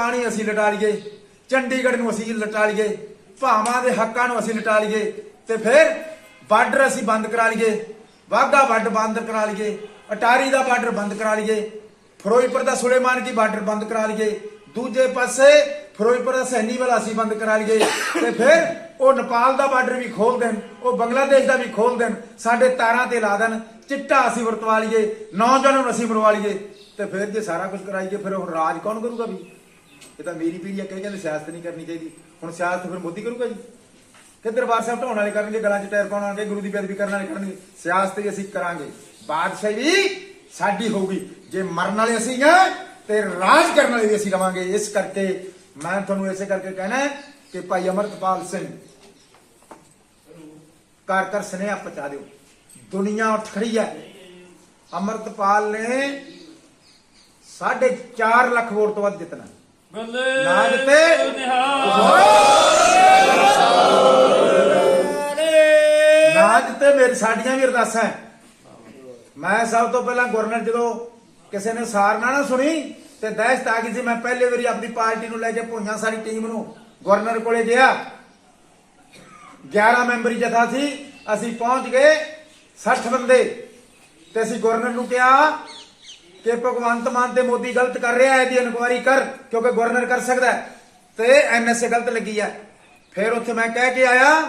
ਪਾਣੀ ਅਸੀਂ ਲਟਾ ਲਈਏ, ਚੰਡੀਗੜ੍ਹ ਨੂੰ ਅਸੀਂ ਲਟਾ ਲਈਏ, ਭਾਵਾਂ ਦੇ ਹੱਕਾਂ ਨੂੰ ਅਸੀਂ ਲਟਾ ਲਈਏ ਤੇ ਫਿਰ ਬਾਰਡਰ ਅਸੀਂ ਬੰਦ ਕਰਾ ਲਈਏ, ਵਾਹਗਾ ਬਾਰਡਰ ਬੰਦ ਕਰਾ ਲਈਏ, ਅਟਾਰੀ ਦਾ ਬਾਰਡਰ ਬੰਦ ਕਰਾ ਲਈਏ, ਫਿਰੋਜ਼ਪੁਰ ਦਾ ਸੁਲੇਮਾਨ ਕੀ ਬਾਰਡਰ ਬੰਦ ਕਰਾ ਲਈਏ, ਦੂਜੇ ਪਾਸੇ ਫਿਰੋਜ਼ਪੁਰ ਦਾ ਸੈਨੀ ਵਾਲਾ ਅਸੀਂ ਬੰਦ ਕਰਾ ਲਈਏ ਤੇ ਫਿਰ ਉਹ ਨੇਪਾਲ ਦਾ ਬਾਰਡਰ ਵੀ ਖੋਲ ਦੇਣ, ਉਹ ਬੰਗਲਾਦੇਸ਼ ਦਾ ਵੀ ਖੋਲ ਦੇਣ, ਸਾਡੇ ਤਾਰਾਂ ਤੇ ਲਾ ਦੇਣ, ਚਿੱਟਾ ਅਸੀਂ ਵਰਤਵਾ ਲਈਏ, ਨੌਜਵਾਨਾਂ ਨੂੰ ਅਸੀਂ ਮਰਵਾ ਲਈਏ ਤੇ ਫਿਰ ਜੇ ਸਾਰਾ ਕੁਝ ਕਰਾਈਏ, ਫਿਰ ਉਹ ਰਾਜ ਕੌਣ ਕਰੂਗਾ ਵੀ? ਇਹ ਤਾਂ ਮੇਰੀ ਪੀੜ੍ਹੀ ਆ ਕਹੇ ਕਹਿੰਦੇ ਸਿਆਸਤ ਨਹੀਂ ਕਰਨੀ ਚਾਹੀਦੀ। ਹੁਣ ਸਿਆਸਤ ਫਿਰ ਮੋਦੀ ਕਰੂਗਾ ਜੀ। ਕਿ ਦਰਬਾਰ ਸਾਹਿਬ ਢਾਉਣ ਵਾਲੇ ਕਰਨਗੇ, ਗਲਾਂ 'ਚ ਟਾਇਰ ਪਾਉਣ ਵਾਲੇ, ਗੁਰੂ ਦੀ ਬੇਅਦਬੀ ਕਰਨ ਵਾਲੇ ਕਰਨਗੇ। ਸਿਆਸਤ ਵੀ ਅਸੀਂ ਕਰਾਂਗੇ। ਬਾਦਸ਼ਾਹੀ ਵੀ ਸਾਡੀ ਹੋਊਗੀ। ਜੇ ਮਰਨ ਵਾਲੇ ਅਸੀਂ ਆ ਤੇ ਰਾਜ ਕਰਨ ਵਾਲੇ ਵੀ ਅਸੀਂ ਰਵਾਂਗੇ। ਇਸ ਕਰਕੇ ਮੈਂ ਤੁਹਾਨੂੰ ਇਸੇ ਕਰਕੇ ਕਹਿਣਾ ਕਿ ਭਾਈ ਅਮਰਤਪਾਲ ਸਿੰਘ ਕਰ ਕਰ ਸੁਨੇਹਾ ਪਹੁੰਚਾ ਦਿਓ। ਦੁਨੀਆ ਉੱਠ ਖੜੀ ਹੈ। ਅਮਰਤਪਾਲ ਨੇ 4.5 ਲੱਖ ਵੋਟ ਤੋਂ ਵੱਧ ਜਿੱਤਣਾ। ਨਾ ਜਿੱਤੇ ਨਾ ਜਿੱਤੇ ਮੇਰੀ ਸਾਡੀਆਂ ਵੀ ਅਰਦਾਸਾਂ ਮੈਂ ਸਭ ਤੋਂ ਪਹਿਲਾਂ ਗਵਰਨਰ ਜਦੋਂ ਕਿਸੇ ਨੇ ਸਾਰ ਨਾ ਨਾ ਸੁਣੀ ਤੇ ਦਹਿਸ਼ਤ ਆ ਗਈ ਸੀ, ਮੈਂ ਪਹਿਲੇ ਵਾਰੀ ਆਪਣੀ ਪਾਰਟੀ ਨੂੰ ਲੈ ਕੇ ਭੁਈਆਂ ਸਾਰੀ ਟੀਮ ਨੂੰ ਗਵਰਨਰ ਕੋਲੇ ਗਿਆ। 11 ਮੈਂਬਰੀ ਜਥਾ ਸੀ, ਅਸੀਂ ਪਹੁੰਚ ਗਏ 60 ਬੰਦੇ ਤੇ ਅਸੀਂ ਗਵਰਨਰ ਨੂੰ ਕਿਹਾ ਕਿ ਭਗਵੰਤ ਮਾਨ ਤੇ ਮੋਦੀ ਗਲਤ ਕਰ ਰਿਹਾ ਹੈ, ਇਹਦੀ ਇਨਕੁਆਇਰੀ ਕਰ, ਕਿਉਂਕਿ ਗਵਰਨਰ ਕਰ ਸਕਦਾ ਹੈ। ਤੇ ਐਨਐਸਏ ਗਲਤ ਲੱਗੀ ਹੈ। ਫਿਰ ਉੱਥੇ ਮੈਂ ਕਹਿ ਕੇ ਆਇਆ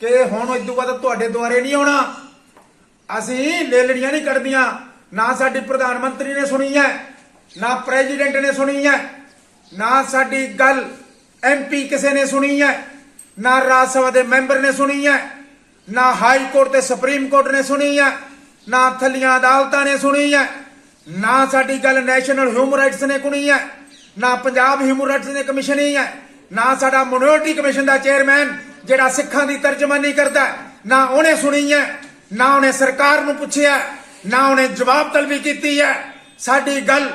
ਕਿ ਹੁਣ ਇਦੋਂ ਬਾਅਦ ਤੁਹਾਡੇ ਦੁਆਰੇ ਨਹੀਂ ਆਉਣਾ। ਅਸੀਂ ਲੇਲੜੀਆਂ ਨਹੀਂ ਕੱਢਦੀਆਂ। ਨਾ ਸਾਡੀ ਪ੍ਰਧਾਨ ਮੰਤਰੀ ਨੇ ਸੁਣੀ ਹੈ, ਨਾ ਪ੍ਰੈਜ਼ੀਡੈਂਟ ਨੇ ਸੁਣੀ ਹੈ, ਨਾ ਸਾਡੀ ਗੱਲ ਐਮਪੀ ਕਿਸੇ ਨੇ ਸੁਣੀ ਹੈ, ਨਾ ਰਾਜ ਸਭਾ ਦੇ ਮੈਂਬਰ ਨੇ ਸੁਣੀ ਹੈ, ਨਾ ਹਾਈ ਕੋਰਟ ਤੇ ਸੁਪਰੀਮ ਕੋਰਟ ਨੇ ਸੁਣੀ ਹੈ, ਨਾ ਥੱਲੀਆਂ ਅਦਾਲਤਾਂ ਨੇ ਸੁਣੀ ਹੈ। ਨਾ ਸਾਡੀ ਗੱਲ ਨੈਸ਼ਨਲ ਹਿਊਮਨ ਰਾਈਟਸ ਨੇ ਕੁਣੀ ਹੈ, ਨਾ ਪੰਜਾਬ ਹਿਊਮਨ ਰਾਈਟਸ ਨੇ ਕਮਿਸ਼ਨ ਹੀ ਹੈ, ਨਾ ਸਾਡਾ ਮਿਨੋਰਟੀ ਕਮਿਸ਼ਨ ਦਾ ਚੇਅਰਮੈਨ ਜਿਹੜਾ ਸਿੱਖਾਂ ਦੀ ਤਰਜਮਾਨੀ ਕਰਦਾ ਨਾ ਉਹਨੇ ਸੁਣੀ ਹੈ, ਨਾ ਉਹਨੇ ਸਰਕਾਰ ਨੂੰ ਪੁੱਛਿਆ ਨਾ ਉਹਨੇ ਜਵਾਬ ਤਲਬੀ ਕੀਤੀ ਹੈ। ਸਾਡੀ ਗੱਲ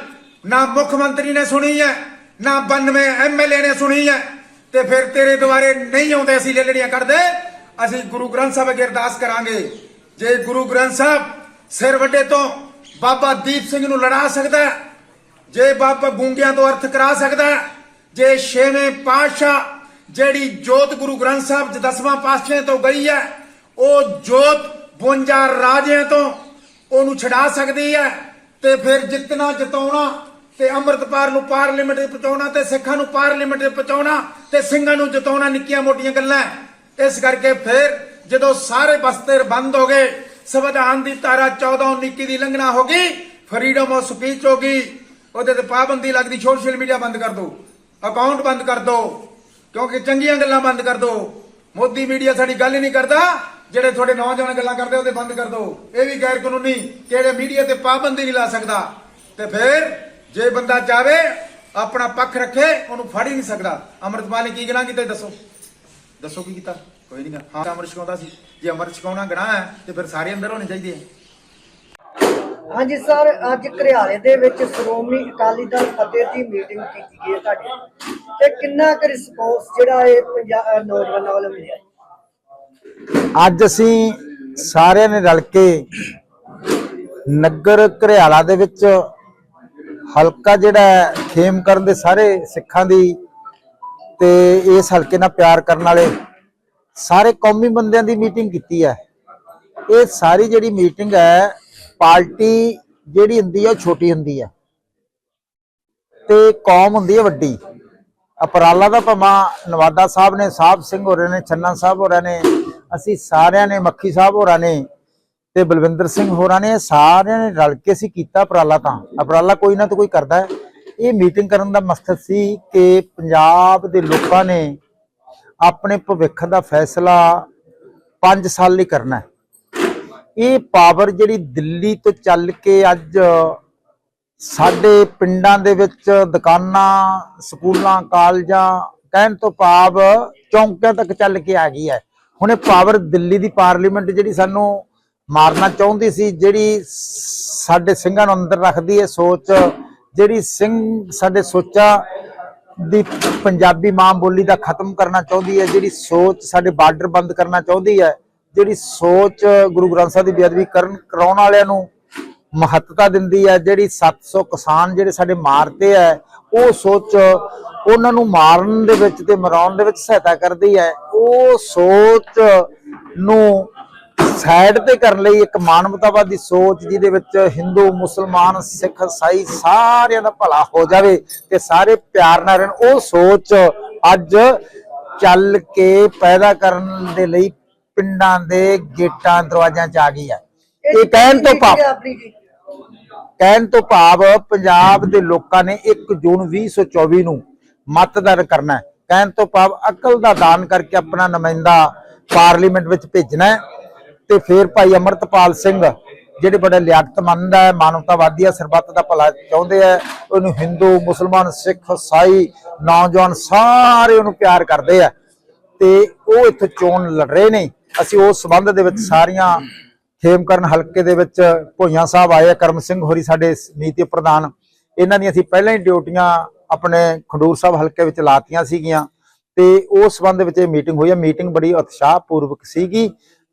ਨਾ ਮੁੱਖ ਮੰਤਰੀ ਨੇ ਸੁਣੀ ਹੈ, ਨਾ 92 ਐਮਐਲਏ ਨੇ ਸੁਣੀ ਹੈ, ਤੇ ਫਿਰ ਤੇਰੇ ਦੁਆਰੇ ਨਹੀਂ ਆਉਂਦੇ ਅਸੀਂ ਲੜੜੀਆਂ ਕਰਦੇ ਅਸੀਂ ਗੁਰੂ ਗ੍ਰੰਥ ਸਾਹਿਬ ਅੱਗੇ ਅਰਦਾਸ ਕਰਾਂਗੇ। ਜੇ ਗੁਰੂ ਗ੍ਰੰਥ ਸਾਹਿਬ ਸਿਰ ਵੱਡੇ ਤੋਂ ਬਾਬਾ ਦੀਪ ਸਿੰਘ ਨੂੰ ਲੜਾ ਸਕਦਾ ਹੈ, ਜੇ ਬਾਬਾ ਗੂੰਗਿਆਂ ਤੋਂ ਅਰਥ ਕਰਾ ਸਕਦਾ ਹੈ, ਜੇ ਛੇਵੇਂ ਪਾਤਸ਼ਾਹ ਜਿਹੜੀ ਜੋਤ ਗੁਰੂ ਗ੍ਰੰਥ ਸਾਹਿਬ ਚ ਦਸਵਾਂ ਪਾਤਸ਼ਾਹ ਤੋਂ ਗਈ ਹੈ ਉਹ ਜੋਤ 52 ਰਾਜਿਆਂ ਤੋਂ ਉਹਨੂੰ ਛਡਾ ਸਕਦੀ ਹੈ ਤੇ ਫਿਰ ਜਿੱਤਣਾ ਜਿਤਾਉਣਾ ਤੇ ਅੰਮ੍ਰਿਤਪਾਲ ਨੂੰ ਪਾਰਲੀਮੈਂਟ 'ਚ ਪਹੁੰਚਾਉਣਾ ਤੇ ਸਿੱਖਾਂ ਨੂੰ ਪਾਰਲੀਮੈਂਟ 'ਚ ਪਹੁੰਚਾਉਣਾ ਤੇ ਸਿੰਘਾਂ ਨੂੰ ਜਿਤਾਉਣਾ ਨਿੱਕੀਆਂ ਮੋਟੀਆਂ ਗੱਲਾਂ ਇਸ ਕਰਕੇ ਫਿਰ ਜਦੋਂ ਸਾਰੇ ਬਸਤਰ ਬੰਦ ਹੋ ਗਏ ਸੰਵਿਧਾਨ ਦੀ ਧਾਰਾ 14 19 ਦੀ ਲੰਘਣਾ ਹੋ ਗਈ ਫਰੀडम ਆਫ ਸਪੀਚ ਹੋ ਗਈ, ਉਹਦੇ ਤੇ ਪਾਬੰਦੀ ਲੱਗਦੀ ਸੋਸ਼ਲ ਮੀਡੀਆ ਬੰਦ ਕਰ ਦਿਓ ਅਕਾਊਂਟ ਬੰਦ ਕਰ ਦਿਓ ਕਿਉਂਕਿ ਚੰਗੀਆਂ ਗੱਲਾਂ ਬੰਦ ਕਰ ਦਿਓ ਮੋਦੀ ਮੀਡੀਆ ਸਾਡੀ ਗੱਲ ਹੀ ਨਹੀਂ ਕਰਦਾ, ਜਿਹੜੇ ਤੁਹਾਡੇ ਨੌਜਵਾਨ ਗੱਲਾਂ ਕਰਦੇ ਉਹਦੇ ਬੰਦ ਕਰ ਦਿਓ ਇਹ ਵੀ ਗੈਰ ਕਾਨੂੰਨੀ, ਕਿਹੜੇ ਮੀਡੀਆ ਤੇ ਪਾਬੰਦੀ ਨਹੀਂ ਲਾ ਸਕਦਾ, ਤੇ ਫਿਰ ਜੇ ਬੰਦਾ ਚਾਵੇ, ਆਪਣਾ ਪੱਖ ਰੱਖੇ, ਉਹਨੂੰ ਫੜ ਹੀ ਨਹੀਂ ਸਕਦਾ। ਅੰਮ੍ਰਿਤਪਾਲ ਨੇ ਕੀ ਗੁਨਾਹ ਕੀਤਾ ਦੱਸੋ। ਦੱਸੋ ਕੀ ਕੀਤਾ? ਕੋਈ ਨਹੀਂ ਹਾਂ ਅਮਰ ਛਕਾਉਂਦਾ ਸੀ। ਜੇ ਅਮਰ ਛਕਾਉਣਾ ਗੁਨਾਹ ਹੈ ਤੇ ਫਿਰ ਸਾਰੇ ਅੰਦਰ ਹੋਣੇ ਚਾਹੀਦੇ ਆ। ਹਾਂਜੀ ਸਰ ਅੱਜ ਘਰਿਆਲੇ ਦੇ ਵਿੱਚ ਸ਼੍ਰੋਮਣੀ ਅਕਾਲੀ ਦਲ ਫਤਿਹ ਦੀ ਮੀਟਿੰਗ ਕੀਤੀ ਗਈ ਹੈ ਤੁਹਾਡੀ। ਤੇ ਕਿੰਨਾ ਕੁ ਰਿਸਪੌਂਸ ਜਿਹੜਾ ਇਹ ਪੰਜਾਬ ਨੌਜਵਾਨਾਂ ਵੱਲੋਂ ਮਿਲਿਆ? ਅੱਜ ਅਸੀਂ ਸਾਰਿਆਂ ਨੇ ਰਲ ਕੇ ਨਗਰ ਘਰਿਆਲਾ ਦੇ ਵਿੱਚ ਹਲਕਾ ਜਿਹੜਾ ਹੈ, ਖੇਮ ਕਰਨ ਦੇ ਸਾਰੇ ਸਿੱਖਾਂ ਦੀ ਤੇ ਇਸ ਹਲਕੇ ਨਾਲ ਪਿਆਰ ਕਰਨ ਵਾਲੇ ਸਾਰੇ ਕੌਮੀ ਬੰਦਿਆਂ ਦੀ ਮੀਟਿੰਗ ਕੀਤੀ ਹੈ। ਇਹ ਸਾਰੀ ਜਿਹੜੀ ਮੀਟਿੰਗ ਹੈ, ਪਾਰਟੀ ਜਿਹੜੀ ਹੁੰਦੀ ਹੈ, ਉਹ ਛੋਟੀ ਹੁੰਦੀ ਹੈ। ਤੇ ਕੌਮ ਹੁੰਦੀ ਹੈ ਵੱਡੀ। ਅਪਰਾਲਾ ਦਾ ਭਮਾ ਨਵਾਦਾ ਸਾਹਿਬ ਨੇ, ਸਾਹਿਬ ਸਿੰਘ ਹੋਰਾਂ ਨੇ, ਛੰਨਾ ਸਾਹਿਬ ਹੋਰਾਂ ਨੇ, ਅਸੀਂ ਸਾਰਿਆਂ ਨੇ, ਮੱਖੀ ਸਾਹਿਬ ਹੋਰਾਂ ਨੇ ਤੇ ਬਲਵਿੰਦਰ ਸਿੰਘ ਹੋਰਾਂ ਨੇ, ਸਾਰਿਆਂ ਨੇ ਰਲ ਕੇ ਅਸੀਂ ਕੀਤਾ ਅਪਰਾਲਾ ਤਾਂ। ਅਪਰਾਲਾ ਕੋਈ ਨਾ ਤਾਂ ਕੋਈ ਕਰਦਾ ਹੈ। ਇਹ ਮੀਟਿੰਗ ਕਰਨ ਦਾ ਮਕਸਦ ਸੀ ਕਿ ਪੰਜਾਬ ਦੇ ਲੋਕਾਂ ਨੇ ਆਪਣੇ ਭਵਿੱਖ ਦਾ ਫੈਸਲਾ 5 ਸਾਲ ਲਈ ਕਰਨਾ ਹੈ। ਇਹ ਪਾਵਰ ਜਿਹੜੀ ਦਿੱਲੀ ਤੋਂ ਚੱਲ ਕੇ ਅੱਜ ਸਾਡੇ ਪਿੰਡਾਂ ਦੇ ਵਿੱਚ ਦੁਕਾਨਾਂ, ਸਕੂਲਾਂ, ਕਾਲਜਾਂ ਕਹਿਣ ਤੋਂ ਭਾਵ ਚੌਂਕਿਆਂ ਤੱਕ ਚੱਲ ਕੇ ਆ ਗਈ ਹੈ। ਹੁਣ ਇਹ ਪਾਵਰ ਦਿੱਲੀ ਦੀ ਪਾਰਲੀਮੈਂਟ ਜਿਹੜੀ ਸਾਨੂੰ ਮਾਰਨਾ ਚਾਹੁੰਦੀ ਸੀ, ਜਿਹੜੀ ਸਾਡੇ ਸਿੰਘਾਂ ਨੂੰ ਅੰਦਰ ਰੱਖਦੀ ਹੈ ਸੋਚ, ਜਿਹੜੀ ਸਿੰਘ ਸਾਡੇ ਸੋਚਾਂ ਦੀ ਪੰਜਾਬੀ ਮਾਂ ਬੋਲੀ ਦਾ ਖਤਮ ਕਰਨਾ ਚਾਹੁੰਦੀ ਹੈ, ਜਿਹੜੀ ਸੋਚ ਸਾਡੇ ਬਾਰਡਰ ਬੰਦ ਕਰਨਾ ਚਾਹੁੰਦੀ ਹੈ, ਜਿਹੜੀ ਸੋਚ ਗੁਰੂ ਗ੍ਰੰਥ ਸਾਹਿਬ ਦੀ ਬੇਅਦਬੀ ਕਰਨ, ਕਰਾਉਣ ਵਾਲਿਆਂ ਨੂੰ ਮਹੱਤਤਾ ਦਿੰਦੀ ਹੈ, ਜਿਹੜੀ 700 ਕਿਸਾਨ ਜਿਹੜੇ ਸਾਡੇ ਮਾਰਤੇ ਹੈ, ਉਹ ਸੋਚ ਉਹਨਾਂ ਨੂੰ ਮਾਰਨ ਦੇ ਵਿੱਚ ਤੇ ਮਰਾਉਣ ਦੇ ਵਿੱਚ ਸਹਾਇਤਾ ਕਰਦੀ ਹੈ, ਉਹ ਸੋਚ ਨੂੰ ਸਾਈਡ ਤੇ ਕਰਨ ਲਈ ਇੱਕ ਮਾਨਵਤਾਵਾਦੀ ਸੋਚ ਜਿਹਦੇ ਵਿੱਚ ਹਿੰਦੂ ਮੁਸਲਮਾਨ ਸਿੱਖ ਈਸਾਈ ਸਾਰਿਆਂ ਦਾ ਭਲਾ ਹੋ ਜਾਵੇ ਤੇ ਸਾਰੇ ਪਿਆਰ ਨਾਲ ਰਹਿਣ। ਉਹ ਸੋਚ ਅੱਜ ਚੱਲ ਕੇ ਪੈਦਾ ਕਰਨ ਦੇ ਲਈ ਪਿੰਡਾਂ ਦੇ ਗੇਟਾਂ ਦਰਵਾਜ਼ਿਆਂ 'ਚ ਆ ਗਈ ਹੈ। ਇਹ ਕਹਿਣ ਤੋਂ ਭਾਵ ਕਹਿਣ ਤੋਂ ਭਾਵ ਪੰਜਾਬ ਦੇ ਲੋਕਾਂ ਨੇ 1 ਜੂਨ 2024 ਨੂੰ ਮਤਦਾਨ ਕਰਨਾ ਹੈ। ਕਹਿਣ ਤੋਂ ਭਾਵ ਅਕਲ ਦਾ ਦਾਨ ਕਰਕੇ ਆਪਣਾ ਨੁਮਾਇੰਦਾ ਪਾਰਲੀਮੈਂਟ ਵਿੱਚ ਭੇਜਣਾ ਹੈ। ਤੇ ਫਿਰ ਭਾਈ ਅਮਰਤਪਾਲ ਸਿੰਘ, ਜਿਹੜੇ ਬੜੇ ਲਿਆਕਤਮੰਦ ਹੈ, ਮਾਨਵਤਾਵਾਦੀ ਹੈ, ਸਰਬੱਤ ਦਾ ਭਲਾ ਚਾਹੁੰਦੇ ਆ ਉਹਨੂੰ ਹਿੰਦੂ, ਮੁਸਲਮਾਨ, ਸਿੱਖ ਈਸਾਈ ਨੌਜਵਾਨ ਸਾਰੇ ਉਹਨੂੰ ਪਿਆਰ ਕਰਦੇ ਆ। ਤੇ ਉਹ ਇੱਥੇ ਚੋਣ ਲੜ ਰਹੇ ਨੇ। ਅਸੀਂ ਉਸ ਸਬੰਧ ਦੇ ਵਿੱਚ ਸਾਰੀਆਂ ਖੇਮਕਰਨ ਹਲਕੇ ਦੇ ਵਿੱਚ ਭੋਈਆਂ ਸਾਹਿਬ ਆਏ ਆ, ਕਰਮ ਸਿੰਘ ਹੋਰੀ ਸਾਡੇ ਨੀਤੀ ਪ੍ਰਧਾਨ। ਇਹਨਾਂ ਦੀਆਂ ਅਸੀਂ ਪਹਿਲਾਂ ਹੀ ਡਿਊਟੀਆਂ ਆਪਣੇ ਖੰਡੂਰ ਸਾਹਿਬ ਹਲਕੇ ਵਿੱਚ ਲਾਤੀਆਂ ਸੀਗੀਆਂ। ਤੇ ਉਸ ਸੰਬੰਧ ਵਿੱਚ ਇਹ ਮੀਟਿੰਗ ਹੋਈ ਹੈ ਮੀਟਿੰਗ ਬੜੀ ਉਤਸ਼ਾਹਪੂਰਵਕ ਸੀਗੀ।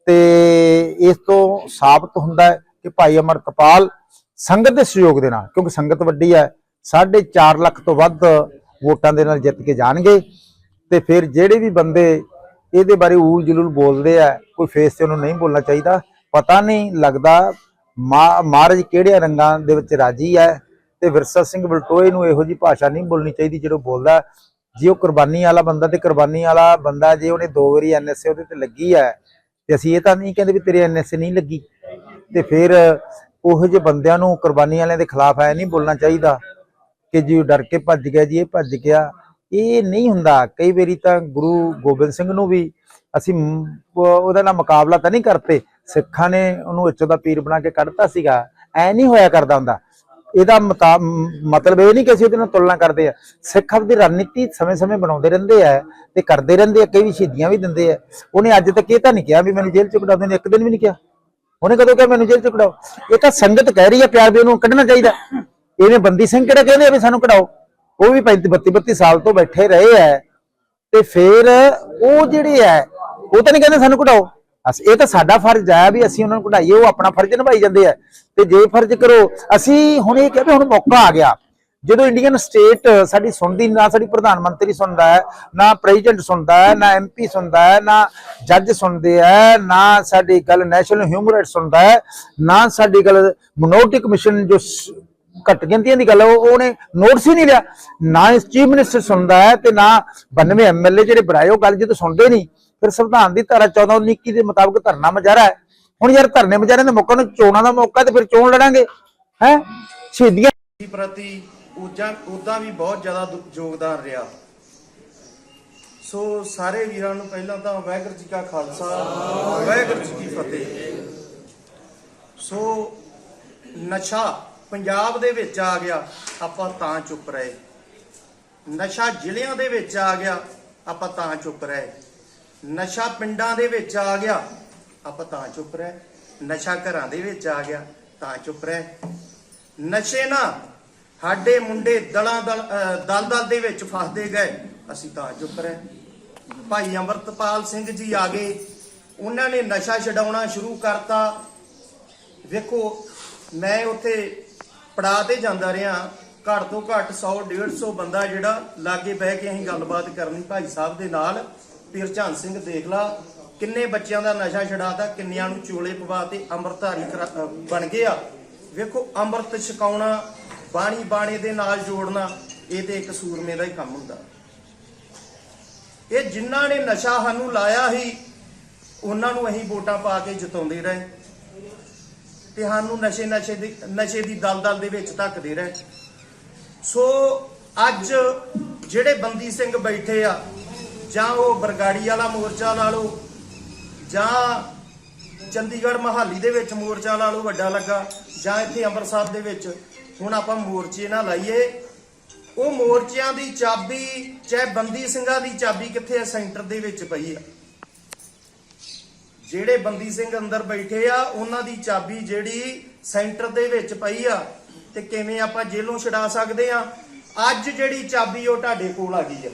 ਤੇ ਇਸ ਤੋਂ ਸਾਬਤ ਹੁੰਦਾ ਹੈ ਕਿ ਭਾਈ ਅਮਰਤਪਾਲ ਸੰਗਤ ਦੇ ਸਹਿਯੋਗ ਦੇ ਨਾਲ, ਕਿਉਂਕਿ ਸੰਗਤ ਵੱਡੀ ਹੈ 4.5 ਲੱਖ ਤੋਂ ਵੱਧ ਵੋਟਾਂ ਦੇ ਨਾਲ ਜਿੱਤ ਕੇ ਜਾਣਗੇ। ਤੇ ਫਿਰ ਜਿਹੜੇ ਵੀ ਬੰਦੇ ਇਹਦੇ ਬਾਰੇ ਊਲ ਜਲੂਲ ਬੋਲਦੇ ਆ, ਕੋਈ ਫੇਸ ਤੇ ਉਹਨੂੰ ਨਹੀਂ ਬੋਲਣਾ ਚਾਹੀਦਾ। ਪਤਾ ਨਹੀਂ ਲੱਗਦਾ ਮਾ- ਮਹਾਰਾਜ ਕਿਹੜੇ ਰੰਗਾਂ ਦੇ ਵਿੱਚ ਰਾਜੀ ਹੈ ਤੇ ਵਿਰਸਾ ਸਿੰਘ ਬਲਟੋਏ ਨੂੰ ਇਹੋ ਜੀ ਭਾਸ਼ਾ ਨਹੀਂ ਬੋਲਣੀ ਚਾਹੀਦੀ ਜਦੋਂ ਬੋਲਦਾ ਜੇ ਉਹ ਕੁਰਬਾਨੀ ਵਾਲਾ ਬੰਦਾ, ਤੇ ਕੁਰਬਾਨੀ ਵਾਲਾ ਬੰਦਾ ਜੇ ਉਹਨੇ ਦੋ ਵਾਰੀ ਐਨਐਸਏ ਉਹਦੇ ਤੇ ਲੱਗੀ ਹੈ ਤੇ ਅਸੀਂ ਇਹ ਤਾਂ ਨਹੀਂ ਕਹਿੰਦੇ ਵੀ ਤੇਰੇ ਐਨਐਸਏ ਨਹੀਂ ਲੱਗੀ। ਤੇ ਫਿਰ ਉਹੋ ਜਿਹੇ ਬੰਦਿਆਂ ਨੂੰ ਕੁਰਬਾਨੀ ਵਾਲਿਆਂ ਦੇ ਖਿਲਾਫ ਐ ਨਹੀਂ ਬੋਲਣਾ ਚਾਹੀਦਾ ਕਿ ਜੀ ਉਹ ਡਰ ਕੇ ਭੱਜ ਗਿਆ ਜੀ, ਇਹ ਭੱਜ ਗਿਆ। ਇਹ ਨਹੀਂ ਹੁੰਦਾ। ਕਈ ਵਾਰੀ ਤਾਂ ਗੁਰੂ ਗੋਬਿੰਦ ਸਿੰਘ ਨੂੰ ਵੀ ਅਸੀਂ ਉਹਦੇ ਨਾਲ ਮੁਕਾਬਲਾ ਤਾਂ ਨਹੀਂ ਕਰਤੇ। ਸਿੱਖਾਂ ਨੇ ਉਹਨੂੰ ਇੱਥੋਂ ਦਾ ਪੀਰ ਬਣਾ ਕੇ ਕੱਢਤਾ ਸੀਗਾ। ਐ ਨਹੀਂ ਹੋਇਆ ਕਰਦਾ ਹੁੰਦਾ। ਇਹਦਾ ਮਤਾ- ਮਤਲਬ ਇਹ ਨਹੀਂ ਕਿ ਅਸੀਂ ਉਹਦੇ ਨਾਲ ਤੁਲਨਾ ਕਰਦੇ ਆ। ਸਿੱਖ ਆਪਦੀ ਰਣਨੀਤੀ ਸਮੇਂ-ਸਮੇਂ ਬਣਾਉਂਦੇ ਰਹਿੰਦੇ ਆ ਤੇ ਕਰਦੇ ਰਹਿੰਦੇ ਆ, ਕਈ ਵੀ ਸ਼ਹੀਦੀਆਂ ਵੀ ਦਿੰਦੇ ਆ। ਉਹਨੇ ਅੱਜ ਤੱਕ ਇਹ ਤਾਂ ਨਹੀਂ ਕਿਹਾ ਵੀ ਮੈਨੂੰ ਜੇਲ੍ਹ ਚ ਕਢਾ ਦੇਣ ਇੱਕ ਦਿਨ ਵੀ ਨਹੀਂ ਕਿਹਾ। ਉਹਨੇ ਕਦੋਂ ਕਿਹਾ ਮੈਨੂੰ ਜੇਲ੍ਹ ਚ ਕਢਾਓ? ਇਹ ਤਾਂ ਸੰਗਤ ਕਹਿ ਰਹੀ ਹੈ ਪਿਆਰ ਵੀ ਉਹਨੂੰ ਕੱਢਣਾ ਚਾਹੀਦਾ। ਇਹਨੇ ਬੰਦੀ ਸਿੰਘ ਕਿਹੜਾ ਕਹਿੰਦੇ ਆ ਵੀ ਸਾਨੂੰ ਕਢਾਓ? ਉਹ ਵੀ 35 32 32 ਸਾਲ ਤੋਂ ਬੈਠੇ ਰਹੇ ਐ ਤੇ ਫਿਰ ਉਹ ਜਿਹੜੇ ਐ ਉਹ ਤਾਂ ਨਹੀਂ ਕਹਿੰਦੇ ਸਾਨੂੰ ਕਢਾਓ। ਅਸੀਂ ਇਹ ਤਾਂ ਸਾਡਾ ਫਰਜ਼ ਆ ਵੀ ਅਸੀਂ ਉਹਨਾਂ ਨੂੰ ਕਢਾਈਏ ਉਹ ਆਪਣਾ ਫਰਜ਼ ਨਿਭਾਈ ਜਾਂਦੇ ਆ। ਤੇ ਜੇ ਫਰਜ਼ ਕਰੋ ਅਸੀਂ ਹੁਣ ਇਹ ਕਿਹਾ ਵੀ ਹੁਣ ਮੌਕਾ ਆ ਗਿਆ। ਜਦੋਂ ਇੰਡੀਅਨ ਸਟੇਟ ਸਾਡੀ ਸੁਣਦੀ ਨਾ ਸਾਡੀ ਪ੍ਰਧਾਨ ਮੰਤਰੀ ਸੁਣਦਾ ਹੈ ਨਾ ਪ੍ਰੈਜ਼ੀਡੈਂਟ ਸੁਣਦਾ ਹੈ ਨਾ ਐਮਪੀ ਸੁਣਦਾ ਹੈ ਨਾ ਜੱਜ ਸੁਣਦੇ ਹੈ ਨਾ ਸਾਡੀ ਗੱਲ ਨੈਸ਼ਨਲ ਹਿਊਮਨ ਰਾਈਟ ਸੁਣਦਾ ਹੈ ਨਾ ਸਾਡੀ ਗੱਲ ਮਨੋਰਟੀ ਕਮਿਸ਼ਨ ਜੋ ਸ- ਘੱਟ ਗਿਣਤੀਆਂ ਦੀ ਗੱਲ ਹੈ, ਉਹ ਉਹਨੇ ਨੋਟਿਸ ਹੀ ਨਹੀਂ ਲਿਆ। ਨਾ ਇਸ ਚੀਫ ਮਿਨਿਸਟਰ ਸੁਣਦਾ ਹੈ ਤੇ ਨਾ 92 ਐਮਐਲਏ ਜਿਹੜੇ ਬੁਲਾਏ ਉਹ ਗੱਲ ਜਦੋਂ ਸੁਣਦੇ ਨਹੀਂ ਫਿਰ ਸੰਵਿਧਾਨ ਦੀ ਧਾਰਾ 14 19 ਦੇ ਮੁਤਾਬਕ ਧਰਨਾ ਮਜਾਰਾ ਹੈ। ਹੁਣ ਯਾਰ ਧਰਨੇ ਮਜਾਰੇ ਦੇ ਮੌਕਾ ਨੂੰ ਚੋਣਾਂ ਦਾ ਮੌਕਾ ਤੇ ਫਿਰ ਚੋਣ ਲੜਾਂਗੇ, ਹੈ? ਸ਼ਹੀਦੀਆਂ ਪ੍ਰਤੀ ਉਜਾਂ ਉਦਾਂ ਵੀ ਬਹੁਤ ਜ਼ਿਆਦਾ ਯੋਗਦਾਨ ਰਿਹਾ। ਸੋ ਸਾਰੇ ਵੀਰਾਂ ਨੂੰ ਪਹਿਲਾਂ ਤਾਂ ਵਾਹਿਗੁਰੂ ਜੀ ਕਾ ਖਾਲਸਾ, ਵਾਹਿਗੁਰੂ ਜੀ ਕੀ ਫਤਿਹ। ਸੋ ਨਸ਼ਾ ਪੰਜਾਬ ਦੇ ਵਿੱਚ ਆ ਗਿਆ, ਆਪਾਂ ਤਾਂ ਚੁੱਪ ਰਹੇ। ਨਸ਼ਾ ਜ਼ਿਲ੍ਹਿਆਂ ਦੇ ਵਿੱਚ ਆ ਗਿਆ, ਆਪਾਂ ਤਾਂ ਚੁੱਪ ਰਹੇ। ਨਸ਼ਾ ਪਿੰਡਾਂ ਦੇ ਵਿੱਚ ਆ ਗਿਆ। ਆਪਾਂ ਤਾਂ ਚੁੱਪ ਰਹੇ। ਨਸ਼ਾ ਘਰਾਂ ਦੇ ਵਿੱਚ ਆ ਗਿਆ। ਤਾਂ ਚੁੱਪ ਰਹੇ। ਨਸ਼ੇ ਨਾ ਸਾਡੇ ਮੁੰਡੇ ਦਲਾਂ ਦਲ ਦਲ ਦਲ ਦੇ ਵਿੱਚ ਫਸਦੇ ਗਏ। ਅਸੀਂ ਤਾਂ ਚੁੱਪ ਰਹੇ। ਭਾਈ ਅਮਰਤਪਾਲ ਸਿੰਘ ਜੀ ਆ ਗਏ। ਉਹਨਾਂ ਨੇ ਨਸ਼ਾ ਛਡਾਉਣਾ ਸ਼ੁਰੂ ਕਰਤਾ। ਵੇਖੋ, ਮੈਂ ਉੱਥੇ ਪੜਾ ਤੇ ਜਾਂਦਾ ਰਿਹਾ। ਘੱਟ ਤੋਂ ਘੱਟ 100 150 ਬੰਦਾ ਜਿਹੜਾ ਲਾਗੇ ਬਹਿ ਕੇ ਅਸੀਂ ਗੱਲਬਾਤ ਕਰਨੀ ਭਾਈ ਸਾਹਿਬ ਦੇ ਨਾਲ। ਪੀਰ ਚੰਦ ਸਿੰਘ, ਦੇਖ ਲਾ ਕਿੰਨੇ ਬੱਚਿਆਂ ਦਾ ਨਸ਼ਾ ਛਡਾਤਾ, ਕਿੰਨਿਆਂ ਨੂੰ ਚੋਲੇ ਪਵਾ ਤੇ ਅੰਮ੍ਰਿਤਧਾਰੀ ਕਰਾ- ਬਣ ਗਏ ਆ। ਵੇਖੋ ਅੰਮ੍ਰਿਤ ਛਕਾਉਣਾ, ਬਾਣੀ ਬਾਣੇ ਦੇ ਨਾਲ ਜੋੜਨਾ, ਇਹ ਤੇ ਇੱਕ ਸੂਰਮੇ ਦਾ ਹੀ ਕੰਮ ਹੁੰਦਾ। ਇਹ ਜਿਨ੍ਹਾਂ ਨੇ ਨਸ਼ਾ ਸਾਨੂੰ ਲਾਇਆ ਸੀ, ਉਹਨਾਂ ਨੂੰ ਅਸੀਂ ਵੋਟਾਂ ਪਾ ਕੇ ਜਿਤਾਉਂਦੇ ਰਹੇ। ਤੇ ਸਾਨੂੰ ਨਸ਼ੇ ਨਸ਼ੇ ਦੀ ਨਸ਼ੇ ਦੀ ਦਲਦਲ ਦੇ ਵਿੱਚ ਧੱਕਦੇ ਰਹੇ। ਸੋ ਅੱਜ ਜਿਹੜੇ ਬੰਦੀ ਸਿੰਘ ਬੈਠੇ ਆ ਜਾਂ ਉਹ ਬਰਗਾੜੀ ਵਾਲਾ ਮੋਰਚਾ ਲਾ ਲਓ, ਜਾਂ ਚੰਡੀਗੜ੍ਹ ਮਹਾਲੀ ਦੇ ਵਿੱਚ ਮੋਰਚਾ ਲਾ ਲਓ ਵੱਡਾ ਲੱਗਾ, ਜਾਂ ਇੱਥੇ ਅੰਮ੍ਰਿਤਸਰ ਦੇ ਵਿੱਚ, ਹੁਣ ਆਪਾਂ ਮੋਰਚੇ ਨਾ ਲਾਈਏ ਉਹ ਮੋਰਚਿਆਂ ਦੀ ਚਾਬੀ, ਚਾਹੇ ਬੰਦੀ ਸਿੰਘਾਂ ਦੀ ਚਾਬੀ ਕਿੱਥੇ ਆ, ਸੈਂਟਰ ਦੇ ਵਿੱਚ ਪਈ ਆ। ਜਿਹੜੇ ਬੰਦੀ ਸਿੰਘ ਅੰਦਰ ਬੈਠੇ ਆ, ਉਹਨਾਂ ਦੀ ਚਾਬੀ ਜਿਹੜੀ ਸੈਂਟਰ ਦੇ ਵਿੱਚ ਪਈ ਆ, ਤੇ ਕਿਵੇਂ ਆਪਾਂ ਜੇਲੋਂ ਛਡਾ ਸਕਦੇ ਆ? ਅੱਜ ਜਿਹੜੀ ਚਾਬੀ ਉਹ ਤੁਹਾਡੇ ਕੋਲ ਆ ਗਈ ਆ।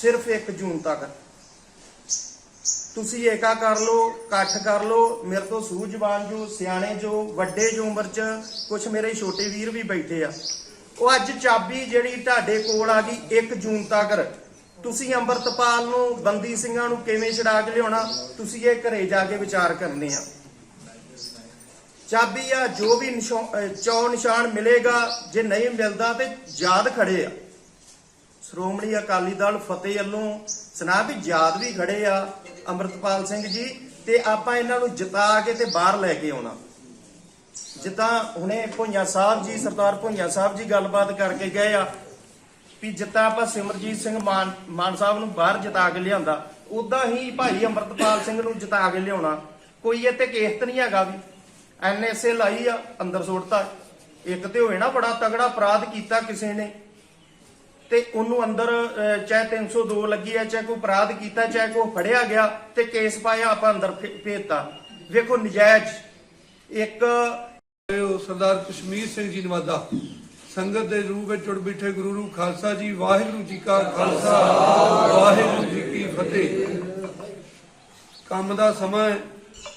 ਸਿਰਫ 1 ਜੂਨ ਤੱਕ। ਤੁਸੀਂ ਏਕਾ ਕਰ ਲਓ, ਇਕੱਠ ਕਰ ਲਓ, ਮੇਰੇ ਤੋਂ ਸੂਝਵਾਨ ਜੋ, ਸਿਆਣੇ ਜੋ, ਵੱਡੇ ਜੋ ਉਮਰ 'ਚ ਕੁਝ ਮੇਰੇ ਛੋਟੇ ਵੀਰ ਵੀ ਬੈਠੇ ਆ। ਉਹ ਅੱਜ ਚਾਬੀ ਜਿਹੜੀ ਤੁਹਾਡੇ ਕੋਲ ਆ ਗਈ 1 ਜੂਨ ਤੱਕ। ਤੁਸੀਂ ਅੰਮ੍ਰਿਤਪਾਲ ਨੂੰ, ਬੰਦੀ ਸਿੰਘਾਂ ਨੂੰ ਕਿਵੇਂ ਛਡਾ ਕੇ ਲਿਆਉਣਾ, ਤੁਸੀਂ ਇਹ ਘਰੇ ਜਾ ਕੇ ਵਿਚਾਰ ਕਰਨੇ ਆ। ਚਾਬੀ ਆ, ਜੋ ਵੀ ਨਿਸ਼ਾ- ਚੌ ਨਿਸ਼ਾਨ ਮਿਲੇਗਾ, ਜੇ ਨਹੀਂ ਮਿਲਦਾ ਤੇ ਯਾਦ ਖੜੇ ਆ। ਸ਼੍ਰੋਮਣੀ ਅਕਾਲੀ ਦਲ ਫਤਿਹ ਵੱਲੋਂ ਸੁਣਾ ਵੀ ਯਾਦ ਵੀ ਖੜੇ ਆ ਅੰਮ੍ਰਿਤਪਾਲ ਸਿੰਘ ਜੀ ਤੇ ਆਪਾਂ ਇਹਨਾਂ ਨੂੰ ਜਿਤਾ ਕੇ ਤੇ ਬਾਹਰ ਲੈ ਕੇ ਆਉਣਾ। ਜਿੱਦਾਂ ਹੁਣੇ ਭੁਈਆ ਸਾਹਿਬ ਜੀ, ਸਰਦਾਰ ਭੁਈਆ ਸਾਹਿਬ ਜੀ ਗੱਲਬਾਤ ਕਰਕੇ ਗਏ ਆ ਵੀ ਜਿੱਦਾਂ ਆਪਾਂ ਸਿਮਰਜੀਤ ਸਿੰਘ ਮਾਨ ਮਾਨ ਸਾਹਿਬ ਨੂੰ ਬਾਹਰ ਜਿਤਾ ਕੇ ਲਿਆਂਦਾ ਉਦਾਂ ਹੀ ਭਾਈ ਅੰਮ੍ਰਿਤਪਾਲ ਸਿੰਘ ਨੂੰ ਜਿਤਾ ਕੇ ਲਿਆਉਣਾ। ਕੋਈ ਇਹ ਤੇ ਕੇਸ ਨਹੀਂ ਹੈਗਾ ਵੀ। ਐਨਐਸਏ ਲਾਈ ਆ, ਅੰਦਰ ਸੁੱਟਤਾ। ਇੱਕ ਤੇ ਹੋਏ ਨਾ ਬੜਾ ਤਗੜਾ ਅਪਰਾਧ ਕੀਤਾ ਕਿਸੇ ਨੇ। ਤੇ ਉਹਨੂੰ ਅੰਦਰ ਅਹ, ਚਾਹੇ 302 ਲੱਗੀ ਹੈ ਚਾਹੇ ਕੋਈ ਅਪਰਾਧ ਕੀਤਾ ਚਾਹੇ ਕੋਈ ਫੜਿਆ ਗਿਆ ਤੇ ਕੇਸ ਪਾਇਆ ਆਪਾਂ ਅੰਦਰ ਭੇਜਤਾ। ਵੇਖੋ ਨਜਾਇਜ਼। ਇੱਕ ਸਰਦਾਰ ਕਸ਼ਮੀਰ ਸਿੰਘ ਜੀ ਨਵਾਦਾ। ਸੰਗਤ ਦੇ ਰੂਪ ਵਿੱਚ ਜੁੜ ਬੈਠੇ ਗੁਰੂ ਨੂੰ ਖਾਲਸਾ ਜੀ ਵਾਹਿਗੁਰੂ ਜੀ ਕਾ ਖਾਲਸਾ ਵਾਹਿਗੁਰੂ ਜੀ ਕੀ ਫਤਿਹ। ਕੰਮ ਦਾ ਸਮਾਂ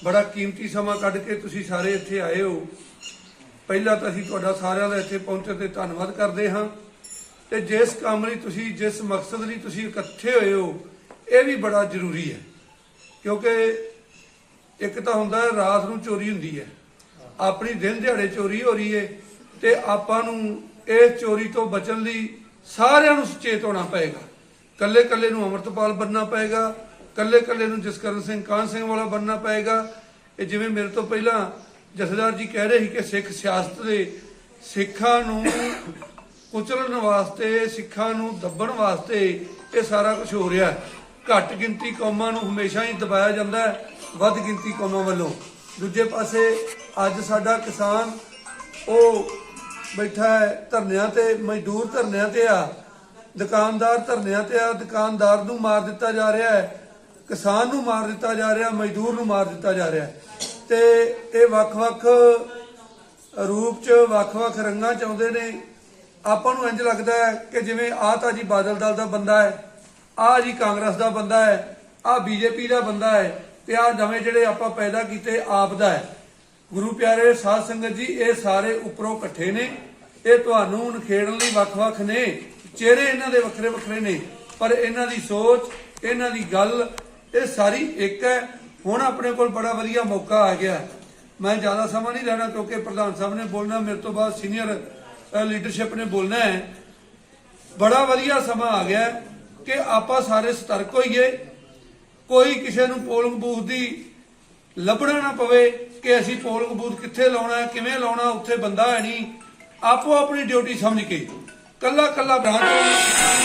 ਬੜਾ ਕੀਮਤੀ ਸਮਾਂ ਕੱਢ ਕੇ ਤੁਸੀਂ ਸਾਰੇ ਇੱਥੇ ਆਏ ਹੋ। ਪਹਿਲਾਂ ਤਾਂ ਅਸੀਂ ਤੁਹਾਡਾ ਸਾਰਿਆਂ ਦਾ ਇੱਥੇ ਪਹੁੰਚਣ ਤੇ ਧੰਨਵਾਦ ਕਰਦੇ ਹਾਂ। ਤੇ ਜਿਸ ਕੰਮ ਲਈ ਤੁਸੀਂ, ਜਿਸ ਮਕਸਦ ਲਈ ਤੁਸੀਂ ਇਕੱਠੇ ਹੋਏ ਹੋ, ਇਹ ਵੀ ਬੜਾ ਜ਼ਰੂਰੀ ਹੈ। ਕਿਉਂਕਿ ਇੱਕ ਤਾਂ ਹੁੰਦਾ, ਰਾਤ ਨੂੰ ਚੋਰੀ ਹੁੰਦੀ ਹੈ। ਆਪਣੀ ਦਿਨ ਦਿਹਾੜੇ ਚੋਰੀ ਹੋ ਰਹੀ ਹੈ ਤੇ ਆਪਾਂ ਨੂੰ ਇਸ ਚੋਰੀ ਤੋਂ ਬਚਣ ਲਈ ਸਾਰਿਆਂ ਨੂੰ ਸੁਚੇਤ ਹੋਣਾ ਪਏਗਾ। ਕੱਲੇ ਕੱਲੇ ਨੂੰ ਅਮਰਤਪਾਲ ਬੰਨਣਾ ਪਏਗਾ ਕੱਲੇ ਕੱਲੇ ਨੂੰ ਜਸਕਰਨ ਸਿੰਘ, ਕਾਹਨ ਸਿੰਘ ਵਾਲਾ ਬੰਨਣਾ ਪਏਗਾ। ਇਹ ਜਿਵੇਂ ਮੇਰੇ ਤੋਂ ਪਹਿਲਾਂ ਜਥੇਦਾਰ ਜੀ ਕਹਿ ਰਹੇ ਸੀ ਕਿ ਸਿੱਖ ਸਿਆਸਤ ਦੇ ਸਿੱਖਾਂ ਨੂੰ ਕੁਚਲਣ ਵਾਸਤੇ, ਸਿੱਖਾਂ ਨੂੰ ਦੱਬਣ ਵਾਸਤੇ ਇਹ ਸਾਰਾ ਕੁਝ ਹੋ ਰਿਹਾ ਘੱਟ ਗਿਣਤੀ ਕੌਮਾਂ ਨੂੰ ਹਮੇਸ਼ਾ ਹੀ ਦਬਾਇਆ ਜਾਂਦਾ ਹੈ, ਵੱਧ ਗਿਣਤੀ ਕੌਮਾਂ ਵੱਲੋਂ। ਦੂਜੇ ਪਾਸੇ, ਅੱਜ ਸਾਡਾ ਕਿਸਾਨ ਉਹ ਬੈਠਾ ਹੈ ਧਰਨਿਆਂ ਤੇ, ਮਜ਼ਦੂਰ ਧਰਨਿਆਂ ਤੇ ਆ, ਦੁਕਾਨਦਾਰ ਧਰਨਿਆਂ ਤੇ ਆ, ਦੁਕਾਨਦਾਰ ਨੂੰ ਮਾਰ ਦਿੱਤਾ ਜਾ ਰਿਹਾ ਹੈ, ਕਿਸਾਨ ਨੂੰ ਮਾਰ ਦਿੱਤਾ ਜਾ ਰਿਹਾ, ਮਜ਼ਦੂਰ ਨੂੰ ਮਾਰ ਦਿੱਤਾ ਜਾ ਰਿਹਾ ਹੈ। ਤੇ ਇਹ ਵੱਖ-ਵੱਖ ਰੂਪ ਚ, ਵੱਖ-ਵੱਖ ਰੰਗਾਂ ਚ ਆਉਂਦੇ ਨੇ। ਆਪਾਂ ਨੂੰ ਇੰਜ ਲੱਗਦਾ ਹੈ ਕਿ ਜਿਵੇਂ ਆਹ ਤਾਂ ਜੀ ਬਾਦਲ ਦਲ ਦਾ ਬੰਦਾ ਹੈ, ਆਹ ਜੀ ਕਾਂਗਰਸ ਦਾ ਬੰਦਾ ਹੈ, ਆਹ ਬੀਜੇਪੀ ਦਾ ਬੰਦਾ ਹੈ ਤੇ ਆਹ ਨਵੇਂ ਜਿਹੜੇ ਆਪਾਂ ਪੈਦਾ ਕੀਤੇ ਆਪ ਦਾ ਹੈ। ਗੁਰੂ ਪਿਆਰੇ ਸਾਧ ਸੰਗਤ ਜੀ, ਇਹ ਸਾਰੇ ਉੱਪਰੋਂ ਇਕੱਠੇ ਨੇ। ਇਹ ਤੁਹਾਨੂੰ ਨਖੇੜਨ ਲਈ ਵੱਖ-ਵੱਖ ਨੇ। ਚਿਹਰੇ ਇਹਨਾਂ ਦੇ ਵੱਖਰੇ ਵੱਖਰੇ ਨੇ, ਪਰ ਇਹਨਾਂ ਦੀ ਸੋਚ, ਇਹਨਾਂ ਦੀ ਗੱਲ, ਇਹ ਸਾਰੀ ਇੱਕ ਹੈ। ਹੁਣ ਆਪਣੇ ਕੋਲ ਬੜਾ ਵਧੀਆ ਮੌਕਾ ਆ ਗਿਆ। ਮੈਂ ਜ਼ਿਆਦਾ ਸਮਾਂ ਨਹੀਂ ਲੈਣਾ ਕਿਉਂਕਿ ਪ੍ਰਧਾਨ ਸਾਹਿਬ ਨੇ ਬੋਲਣਾ, ਮੇਰੇ ਤੋਂ ਬਾਅਦ ਸੀਨੀਅਰ ਲੀਡਰਸ਼ਿਪ ਨੇ ਬੋਲਣਾ ਹੈ। ਬੜਾ ਵਧੀਆ ਸਮਾਂ ਆ ਗਿਆ ਕਿ ਆਪਾਂ ਸਾਰੇ ਸਤਰਕ ਹੋਈਏ। ਕੋਈ ਕਿਸੇ ਨੂੰ ਪੋਲਿੰਗ ਬੂਥ ਦੀ ਲੱਭਣਾ ਨਾ ਪਵੇ ਕਿ ਅਸੀਂ ਪੋਲਿੰਗ ਬੂਥ ਕਿੱਥੇ ਲਾਉਣਾ ਕਿਵੇਂ ਲਾਉਣਾ ਉੱਥੇ ਬੰਦਾ ਹੈ ਨਹੀਂ। ਆਪੋ ਆਪਣੀ ਡਿਊਟੀ ਸਮਝ ਕੇ ਕੱਲਾ ਕੱਲਾ ਬ੍ਰਾਂਚ